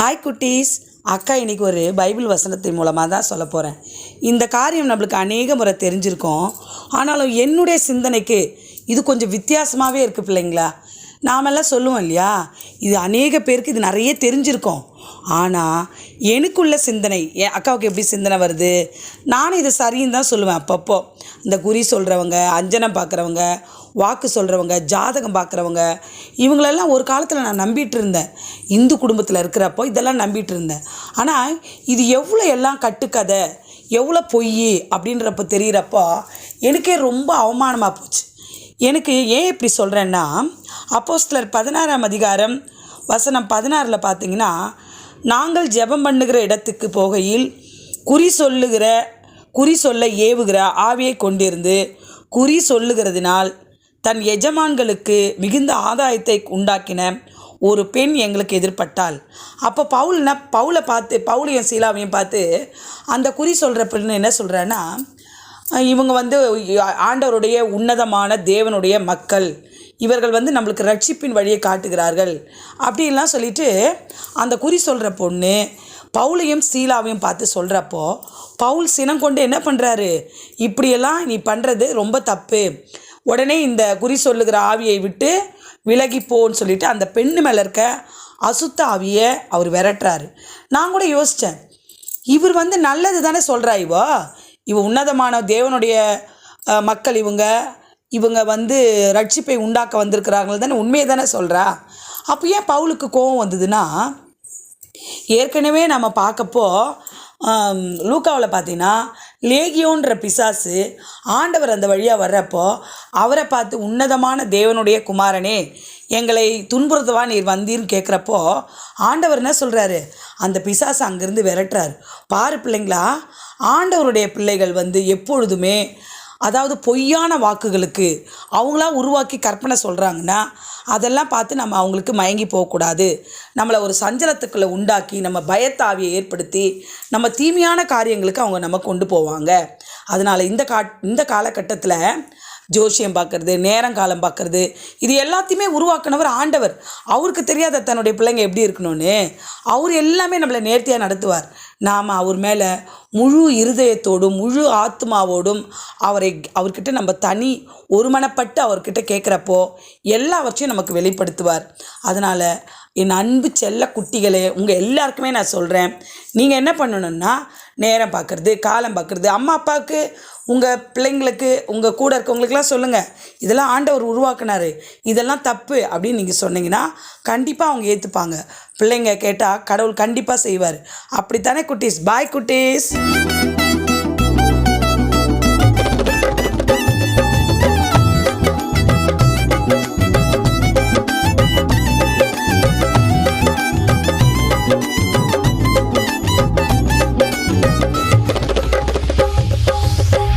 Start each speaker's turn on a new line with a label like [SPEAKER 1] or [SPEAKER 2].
[SPEAKER 1] Hi குட்டீஸ். அக்கா இன்னைக்கு ஒரு பைபிள் வசனத்தின் மூலமாக தான் சொல்ல போகிறேன் இந்த காரியம் நம்மளுக்கு அநேக முறை தெரிஞ்சிருக்கோம். ஆனாலும் என்னுடைய சிந்தனைக்கு இது கொஞ்சம் வித்தியாசமாகவே இருக்குது பிள்ளைங்களா? நாமெல்லாம் சொல்லுவோம் இல்லையா? இது அநேக பேருக்கு இது நிறைய தெரிஞ்சிருக்கோம். ஆனால் எனக்குள்ள சிந்தனை என் அக்காவுக்கு எப்படி சிந்தனை வருது? நானும் இது சரின்னு தான் சொல்லுவேன் அப்பப்போ. இந்த குறி சொல்கிறவங்க அஞ்சனம் பார்க்குறவங்க வாக்கு சொல்கிறவங்க ஜாதகம் பார்க்குறவங்க இவங்களெல்லாம் ஒரு காலத்தில் நான் நம்பிட்டு இருந்தேன். இந்து குடும்பத்தில் இருக்கிறப்போ இதெல்லாம் நம்பிட்டு இருந்தேன். ஆனால் இது எவ்வளோ எல்லாம் கட்டுக்கதை எவ்வளோ பொய் அப்படின்றப்ப தெரிகிறப்போ எனக்கே ரொம்ப அவமானமாக போச்சு. எனக்கு ஏன் இப்படி சொல்கிறேன்னா அப்போஸ்தலர் பதினாறாம் அதிகாரம் வசனம் பதினாறில் பார்த்தீங்கன்னா நாங்கள் ஜெபம் பண்ணுகிற இடத்துக்கு போகையில் குறி சொல்லுகிற குறி சொல்ல ஏவுகிற ஆவியை கொண்டிருந்து குறி சொல்லுகிறதினால் தன் எஜமான்களுக்கு மிகுந்த ஆதாயத்தை உண்டாக்கின ஒரு பெண் எங்களுக்கு எதிர்பட்டாள். அப்போ பவுல்னா பவுலை பார்த்து பவுலையும் சீலாவையும் பார்த்து அந்த குறி சொல்கிற பெண் என்ன சொல்கிறேன்னா இவங்க வந்து ஆண்டவருடைய உன்னதமான தேவனுடைய மக்கள். இவர்கள் வந்து நம்மளுக்கு ரட்சிப்பின் வழியை காட்டுகிறார்கள். அப்படின்லாம் சொல்லிட்டு அந்த குறி சொல்கிற பொண்ணு பவுலையும் சீலாவையும் பார்த்து சொல்கிறப்போ பவுல் சினம் கொண்டு என்ன பண்ணுறாரு இப்படியெல்லாம் நீ பண்ணுறது ரொம்ப தப்பு. உடனே இந்த குறி சொல்லுகிற ஆவியை விட்டு விலகி போன்னு சொல்லிட்டு அந்த பெண்ணு மேலே இருக்க அசுத்த ஆவியை அவர் விரட்டுறாரு. நான் கூட யோசித்தேன் இவர் வந்து நல்லது தானே சொல்கிறா இவோ? இவ உன்னதமான தேவனுடைய மக்கள் இவங்க. இவங்க வந்து ரட்சிப்பை உண்டாக்க வந்திருக்கிறார்கள் தானே உண்மையை தானே சொல்கிறா அப்போ ஏன் பவுலுக்கு கோபம் வந்ததுன்னா ஏற்கனவே நம்ம பார்க்கப்போ லூக்காவில் பார்த்தீங்கன்னா லேகியோன்ற பிசாசு ஆண்டவர் அந்த வழியாக வர்றப்போ அவரை பார்த்து உன்னதமான தேவனுடைய குமாரனே எங்களை துன்புறுத்தவா நீர் வந்தீர்னு கேட்குறப்போ ஆண்டவர் என்ன சொல்கிறாரு அந்த பிசாசு அங்கேருந்து விரட்டுறாரு. பாரு பிள்ளைங்களா ஆண்டவருடைய பிள்ளைகள் வந்து எப்பொழுதுமே அதாவது பொய்யான வாக்குகளுக்கு அவங்களா உருவாக்கி கற்பனை சொல்கிறாங்கன்னா அதெல்லாம் பார்த்து நம்ம அவங்களுக்கு மயங்கி போகக்கூடாது. நம்மளை ஒரு சஞ்சலத்துக்குள்ளே உண்டாக்கி நம்ம பயத்தாவியை ஏற்படுத்தி நம்ம தீமையான காரியங்களுக்கு அவங்க நம்ம கொண்டு போவாங்க. அதனால் இந்த கா இந்த காலகட்டத்தில் ஜோசியம் பார்க்குறது நேரங்காலம் பார்க்குறது இது எல்லாத்தையுமே உருவாக்குனவர் ஆண்டவர். அவருக்கு தெரியாத தன்னுடைய பிள்ளைங்க எப்படி இருக்கணும்னு அவர் எல்லாமே நம்மளை நேர்த்தியாக நடத்துவார். நாம் அவர் மேலே முழு இருதயத்தோடும் முழு ஆத்மாவோடும் அவரை அவர்கிட்ட நம்ம தனி ஒருமனப்பட்டு அவர்கிட்ட கேட்குறப்போ எல்லாவற்றையும் நமக்கு வெளிப்படுத்துவார். அதனால் என் அன்பு செல்ல குட்டிகளே உங்கள் எல்லாருக்குமே நான் சொல்கிறேன் நீங்கள் என்ன பண்ணணும்னா நேரம் பார்க்குறது காலம் பார்க்குறது அம்மா அப்பாவுக்கு உங்கள் பிள்ளைங்களுக்கு உங்கள் கூட இருக்கவங்களுக்கெல்லாம் சொல்லுங்கள் இதெல்லாம் ஆண்டவர் உருவாக்குனாரு. இதெல்லாம் தப்பு அப்படின்னு நீங்கள் சொன்னீங்கன்னா கண்டிப்பாக அவங்க ஏற்றுப்பாங்க பிள்ளைங்க கேட்டால் கடவுள் கண்டிப்பாக செய்வார். அப்படித்தானே குட்டீஸ்? பாய் குட்டீஸ்.